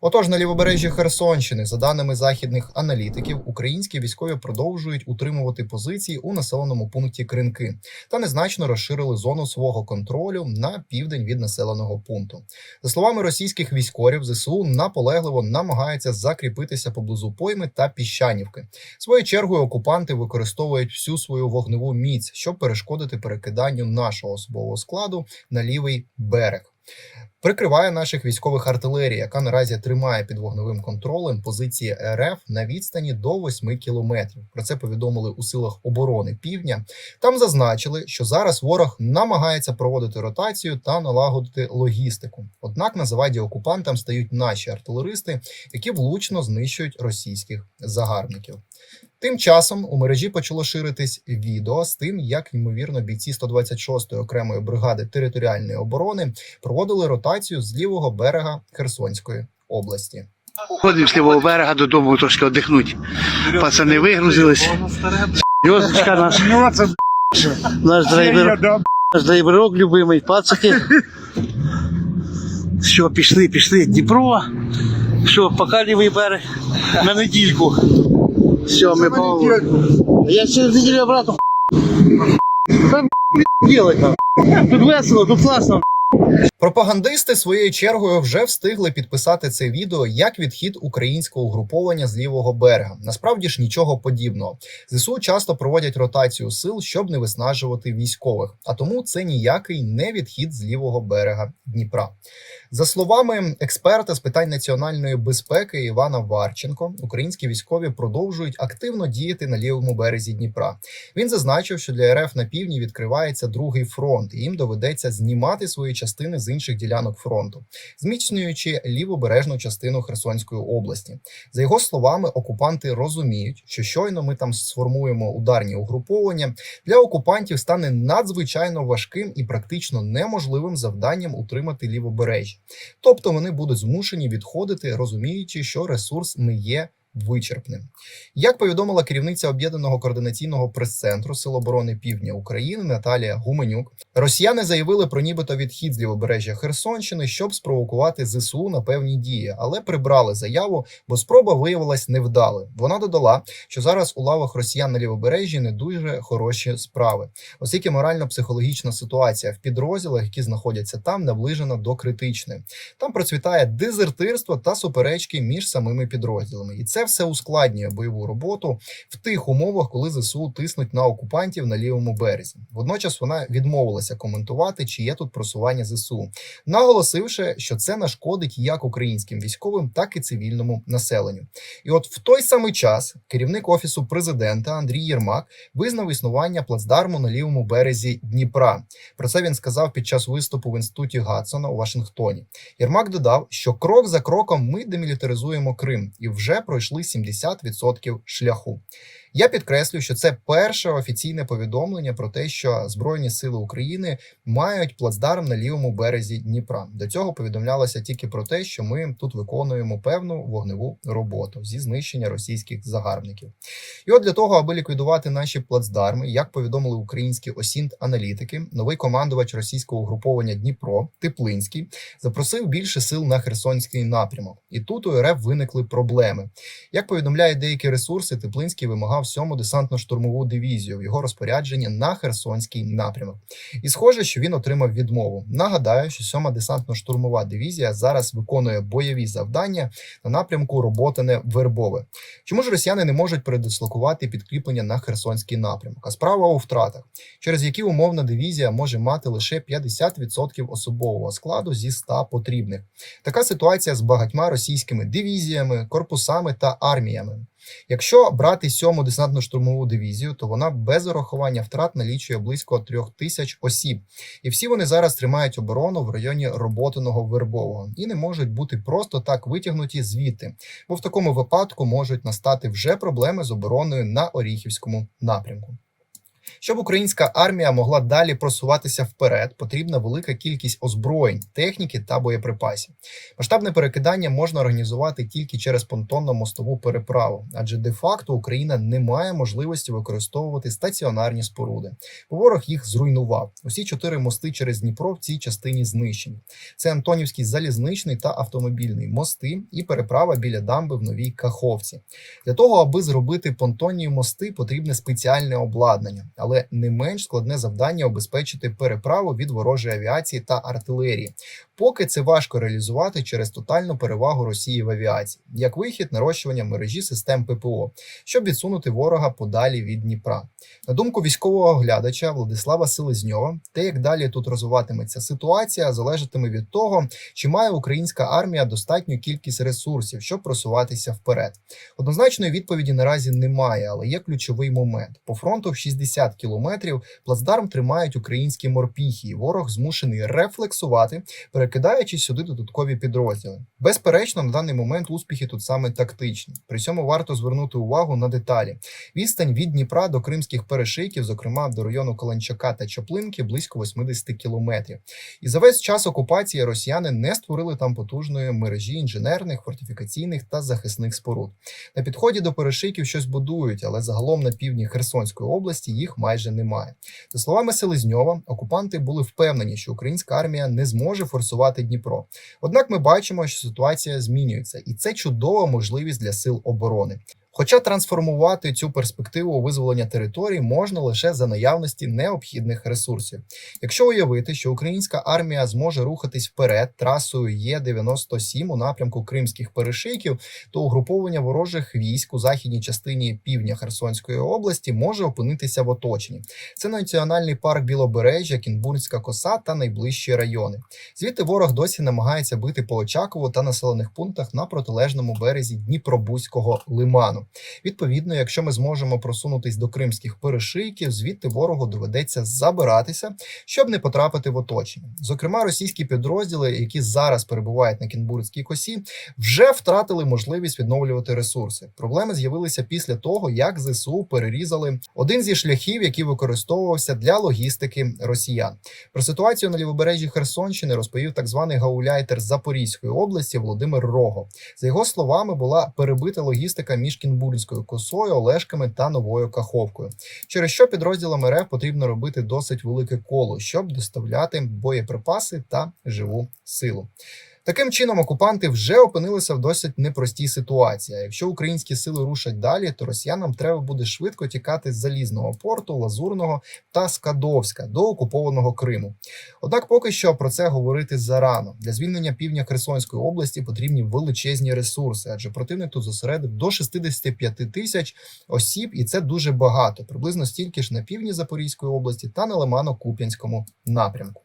Отож, на лівобережжі Херсонщини, за даними західних аналітиків, українські військові продовжують утримувати позиції у населеному пункті Кринки та незначно розширили зону свого контролю на південь від населеного пункту. За словами російських військових, ЗСУ наполегливо намагаються закріпитися поблизу пойми та піщанівки. Своєю чергою окупанти використовують всю свою вогневу міць, щоб перешкодити перекиданню нашого особового складу на лівий берег. Прикриває наших військових артилерія, яка наразі тримає під вогневим контролем позиції РФ на відстані до 8 кілометрів. Про це повідомили у силах оборони Півдня. Там зазначили, що зараз ворог намагається проводити ротацію та налагодити логістику. Однак на заваді окупантам стають наші артилеристи, які влучно знищують російських загарбників. Тим часом у мережі почало ширитись відео з тим, як ймовірно бійці 126-ї окремої бригади територіальної оборони проводили ротацію з лівого берега Херсонської області. Ходимо з лівого берега додому трошки віддихнути. Пацани вигрузились. Йозочка наш, наш драйвер, наш драйверок любимий, пацики. Що, пішли, пішли, Дніпро. Що, поки лівий берег на недільку. Все, мы по... Я через неделю обратно. Там делать там. Тут весело, тут класно. Пропагандисти своєю чергою вже встигли підписати це відео як відхід українського угруповання з лівого берега. Насправді ж нічого подібного. ЗСУ часто проводять ротацію сил, щоб не виснажувати військових. А тому це ніякий не відхід з лівого берега Дніпра. За словами експерта з питань національної безпеки Івана Варченко, українські військові продовжують активно діяти на лівому березі Дніпра. Він зазначив, що для РФ на півдні відкривається другий фронт, і їм доведеться знімати свої частини з інших ділянок фронту, зміцнюючи лівобережну частину Херсонської області. За його словами, окупанти розуміють, що щойно ми там сформуємо ударні угруповання, для окупантів стане надзвичайно важким і практично неможливим завданням утримати лівобережжя. Тобто вони будуть змушені відходити, розуміючи, що ресурс не є вичерпним. Як повідомила керівниця об'єднаного координаційного прес-центру Сил оборони Півдня України Наталія Гуменюк, росіяни заявили про нібито відхід з лівобережжя Херсонщини, щоб спровокувати ЗСУ на певні дії, але прибрали заяву, бо спроба виявилась невдалою. Вона додала, що зараз у лавах росіян на лівобережжі не дуже хороші справи, оскільки морально-психологічна ситуація в підрозділах, які знаходяться там, наближена до критичної. Там процвітає дезертирство та суперечки між самими підрозділами, і це все ускладнює бойову роботу в тих умовах, коли ЗСУ тиснуть на окупантів на лівому березі. Водночас вона відмовилася коментувати, чи є тут просування ЗСУ, наголосивши, що це нашкодить як українським військовим, так і цивільному населенню. І от в той самий час керівник офісу президента Андрій Єрмак визнав існування плацдарму на лівому березі Дніпра. Про це він сказав під час виступу в інституті Гадсона у Вашингтоні. Єрмак додав, що крок за кроком ми демілітаризуємо Крим і вже пройшли 70% шляху. Я підкреслю, що це перше офіційне повідомлення про те, що Збройні сили України мають плацдарм на лівому березі Дніпра. До цього повідомлялося тільки про те, що ми тут виконуємо певну вогневу роботу зі знищення російських загарбників. І от для того, аби ліквідувати наші плацдарми, як повідомили українські осінт аналітики, новий командувач російського угруповання Дніпро Теплинський запросив більше сил на Херсонський напрямок. І тут у РФ виникли проблеми. Як повідомляють деякі ресурси, Теплинський вимагав 7-му десантно-штурмову дивізію в його розпорядженні на Херсонський напрямок. І схоже, що він отримав відмову. Нагадаю, що 7-ма десантно-штурмова дивізія зараз виконує бойові завдання на напрямку Роботине Вербове. Чому ж росіяни не можуть передислокувати підкріплення на Херсонський напрямок? А справа у втратах, через які умовна дивізія може мати лише 50% особового складу зі 100 потрібних. Така ситуація з багатьма російськими дивізіями, корпусами та арміями. Якщо брати 7-му десантно-штурмову дивізію, то вона без урахування втрат налічує близько трьох тисяч осіб, і всі вони зараз тримають оборону в районі роботиного вербового. І не можуть бути просто так витягнуті звідти, бо в такому випадку можуть настати вже проблеми з обороною на Оріхівському напрямку. Щоб українська армія могла далі просуватися вперед, потрібна велика кількість озброєнь, техніки та боєприпасів. Масштабне перекидання можна організувати тільки через понтонно-мостову переправу, адже де-факто Україна не має можливості використовувати стаціонарні споруди. Ворог їх зруйнував. Усі чотири мости через Дніпро в цій частині знищені. Це Антонівський залізничний та автомобільний мости і переправа біля дамби в новій Каховці. Для того, аби зробити понтонні мости, потрібне спеціальне обладнання, але не менш складне завдання обезпечити переправу від ворожої авіації та артилерії. Поки це важко реалізувати через тотальну перевагу Росії в авіації, як вихід нарощування мережі систем ППО, щоб відсунути ворога подалі від Дніпра. На думку військового оглядача Владислава Селезньова, те, як далі тут розвиватиметься ситуація, залежатиме від того, чи має українська армія достатню кількість ресурсів, щоб просуватися вперед. Однозначної відповіді наразі немає, але є ключовий момент. По фронту в 60 кілометрів плацдарм тримають українські морпіхи, і ворог змушений рефлексувати, перекидаючи сюди додаткові підрозділи. Безперечно, на даний момент успіхи тут саме тактичні. При цьому варто звернути увагу на деталі. Відстань від Дніпра до кримських перешийків, зокрема до району Каланчака та Чаплинки, близько 80 кілометрів. І за весь час окупації росіяни не створили там потужної мережі інженерних, фортифікаційних та захисних споруд. На підході до перешийків щось будують, але загалом на півдні Херсонської області їх майже немає. За словами Селезньова, окупанти були впевнені, що українська армія не зможе форсувати Дніпро. Однак ми бачимо, що ситуація змінюється, і це чудова можливість для сил оборони. Хоча трансформувати цю перспективу визволення територій можна лише за наявності необхідних ресурсів. Якщо уявити, що українська армія зможе рухатись вперед трасою Є-97 у напрямку кримських перешийків, то угруповання ворожих військ у західній частині півдня Херсонської області може опинитися в оточенні. Це національний парк Білобережжя, Кінбурзька коса та найближчі райони. Звідти ворог досі намагається бити по Очакову та населених пунктах на протилежному березі Дніпробузького лиману. Відповідно, якщо ми зможемо просунутись до кримських перешийків, звідти ворогу доведеться забиратися, щоб не потрапити в оточення. Зокрема, російські підрозділи, які зараз перебувають на Кінбурзькій косі, вже втратили можливість відновлювати ресурси. Проблеми з'явилися після того, як ЗСУ перерізали один зі шляхів, який використовувався для логістики росіян. Про ситуацію на лівобережжі Херсонщини розповів так званий гауляйтер Запорізької області Володимир Рого. За його словами, була перебита логістика між Кінбурзькою косою, Олешками та Новою Каховкою, через що підрозділам РФ потрібно робити досить велике коло, щоб доставляти боєприпаси та живу силу. Таким чином, окупанти вже опинилися в досить непростій ситуації. Якщо українські сили рушать далі, то росіянам треба буде швидко тікати з залізного порту, Лазурного та Скадовська до окупованого Криму. Однак поки що про це говорити зарано. Для звільнення півдня Херсонської області потрібні величезні ресурси, адже противник тут зосередив до 65 тисяч осіб, і це дуже багато, приблизно стільки ж на півдні Запорізької області та на Лимано-Куп'янському напрямку.